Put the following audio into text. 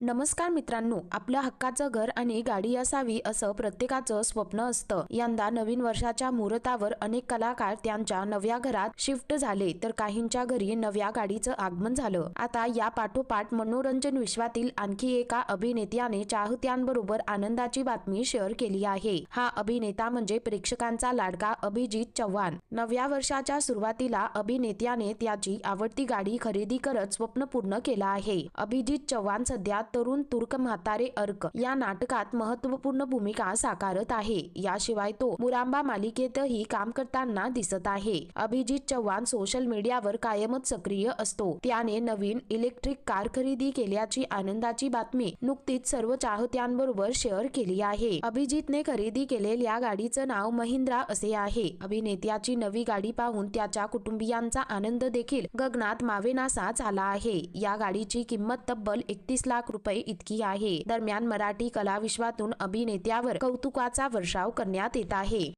नमस्कार मित्रांनो आपलं हक्काचं घर आणि गाडी असावी असं प्रत्येकाचं स्वप्न असतं. यंदा नवीन वर्षाच्या मुहूर्तावर अनेक कलाकार त्यांच्या नव्या घरात शिफ्ट झाले तर काहींच्या घरी नव्या गाडीचं आगमन झालं. आता या पाठोपाठ मनोरंजन विश्वातील आणखी एका अभिनेत्याने चाहत्यांबरोबर आनंदाची बातमी शेअर केली आहे. हा अभिनेता म्हणजे प्रेक्षकांचा लाडका अभिजित चव्हाण. नव्या वर्षाच्या सुरुवातीला अभिनेत्याने त्याची आवडती गाडी खरेदी करत स्वप्न पूर्ण केलं आहे. अभिजित चव्हाण सध्या तरुण तुर्क म्हातारे अर्क या नाटकात महत्त्वपूर्ण भूमिका साकारत आहे. याशिवाय तो मुरांबा मालिकेतही काम करताना दिसत आहे. अभिजित चव्हाण सोशल मीडियावर कायमच सक्रिय असतो. त्याने नवीन इलेक्ट्रिक कार खरेदी केल्याची आनंदाची बातमी नुकतीच सर्व चाहत्यांबरोबर शेअर केली आहे. अभिजितने खरेदी केलेल्या गाडीचं नाव महिंद्रा असे आहे. अभिनेत्याची नवी गाडी पाहून त्याच्या कुटुंबियांचा आनंद देखील गगनात मावेनासा झाला आहे. या गाडीची किंमत तब्बल एकतीस लाख रुपये इतकी आहे. दरम्यान मराठी कलाविश्वातून अभिनेत्यावर कौतुकाचा वर्षाव करण्यात येत आहे.